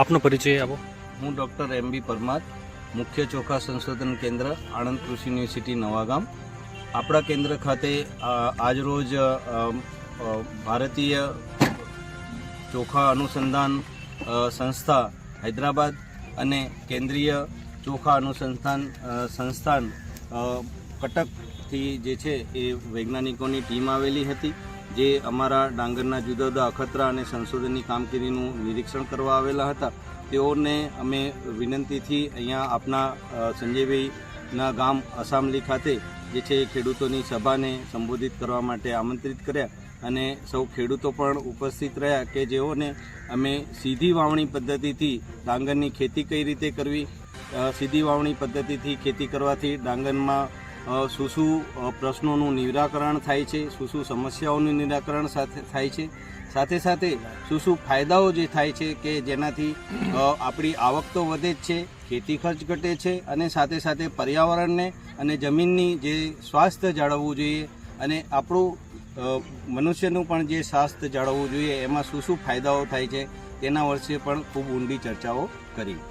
આપનો પરિચય આપો. હું ડૉક્ટર એમ બી પરમાર, મુખ્ય ચોખા સંશોધન કેન્દ્ર, આણંદ કૃષિ યુનિવર્સિટી, નવાગામ. આપણા કેન્દ્ર ખાતે આજરોજ ભારતીય ચોખા અનુસંધાન સંસ્થા હૈદરાબાદ અને કેન્દ્રીય ચોખા અનુસંધાન સંસ્થાન કટકથી જે છે એ વૈજ્ઞાનિકોની ટીમ આવેલી હતી. જે અમારા ડાંગરના જુદા જુદા અખતરા અને સંશોધનની કામગીરીનું નિરીક્ષણ કરવા આવેલા હતા, તેઓને અમે વિનંતીથી અહીંયા આપના સંજયભાઈના ગામ અસામલી ખાતે જે છે ખેડૂતોની સભાને સંબોધિત કરવા માટે આમંત્રિત કર્યા અને સૌ ખેડૂતો પણ ઉપસ્થિત રહ્યા કે જેઓને અમે સીધી વાવણી પદ્ધતિથી ડાંગરની ખેતી કઈ રીતે કરવી સીધી વાવણી પદ્ધતિથી ખેતી કરવાથી ડાંગરમાં શું શું પ્રશ્નોનું નિરાકરણ થાય છે, શું શું સમસ્યાઓનું નિરાકરણ સાથે થાય છે. સાથે સાથે શું શું ફાયદાઓ જે થાય છે કે જેનાથી આપણી આવક તો વધે જ છે, ખેતી ખર્ચ ઘટે છે અને સાથે સાથે પર્યાવરણને અને જમીનની જે સ્વાસ્થ્ય જાળવવું જોઈએ અને આપણું મનુષ્યનું પણ જે સ્વાસ્થ્ય જાળવવું જોઈએ એમાં શું શું ફાયદાઓ થાય છે તેના વર્ષે પણ ખૂબ ઊંડી ચર્ચાઓ કરી.